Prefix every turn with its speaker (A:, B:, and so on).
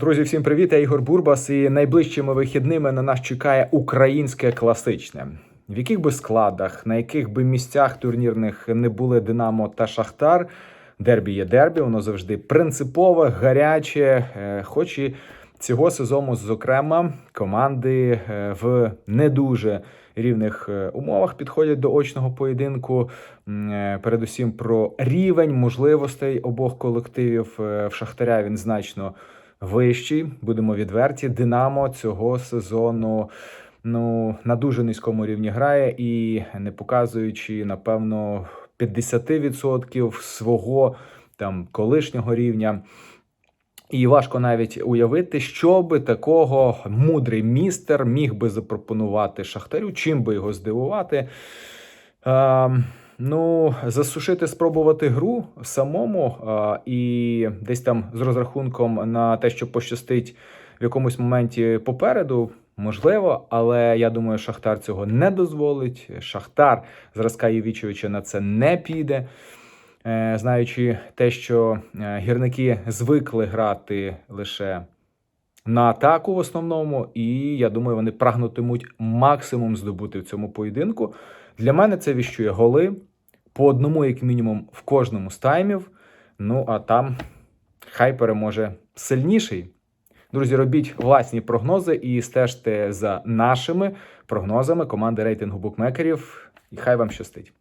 A: Друзі, всім привіт! Я Ігор Бурбас. І найближчими вихідними на нас чекає українське класичне. В яких би складах, на яких би місцях турнірних не були Динамо та Шахтар. Дербі є дербі, воно завжди принципове, гаряче, е, хоч і цього сезону, зокрема, команди е, в не дуже рівних е, умовах підходять до очного поєдинку. Передусім про рівень можливостей обох колективів. В Шахтаря він значно вищий. Будемо відверті. Динамо цього сезону. Ну, на дуже низькому рівні грає і не показуючи, напевно, 50% свого там колишнього рівня. І важко навіть уявити, що би такого мудрий містер міг би запропонувати Шахтарю, чим би його здивувати. Ем, ну, засушити, спробувати гру самому е, і десь там з розрахунком на те, що пощастить в якомусь моменті попереду. Можливо, але я думаю, Шахтар цього не дозволить. Шахтар зразка Євічовича на це не піде. Е, Знаючи те, що е, гірники звикли грати лише на атаку в основному, і я думаю, вони прагнутимуть максимум здобути в цьому поєдинку. Для мене це віщує голи по одному, як мінімум, в кожному з таймів. Ну а там хай переможе сильніший. Друзі, робіть власні прогнози і стежте за нашими прогнозами команди рейтингу букмекерів. І хай вам щастить.